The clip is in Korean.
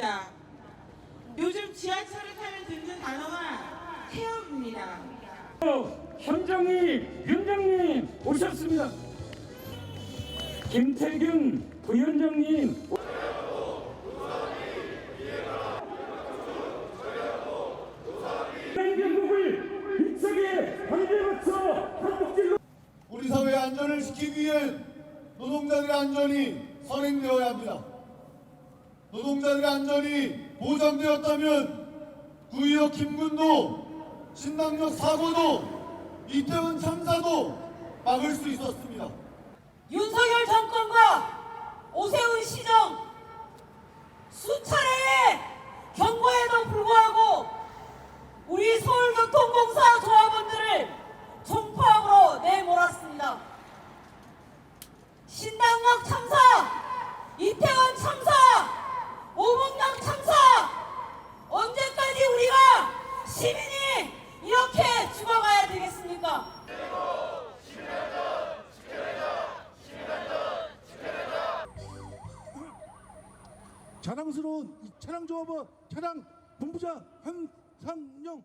태움입니다. 요즘 지하철을 타면 듣는 단어가 태움입니다. 현정희 위원장님 오셨습니다. 김태균 부위원장님 우리 사회의 안전을 지키기 위해 노동자들의 안전이 선행되어야 합니다. 노동자들의 안전이 보장되었다면 구의역 김군도 신당역 사고도 이태원 참사도 막을 수 있었습니다. 윤석열 정권과 오세훈 시정 수차례의 경고에도 불구하고 우리 서울교통공사 조합원들을 총파업으로 내몰았습니다. 신당역 참사, 이태원 참사, 오봉강 참사 언제까지 우리가 시민 이 이렇게 죽어가야 되겠습니까? 자랑스러운 이 차량 조합원 차량 본부장 한상영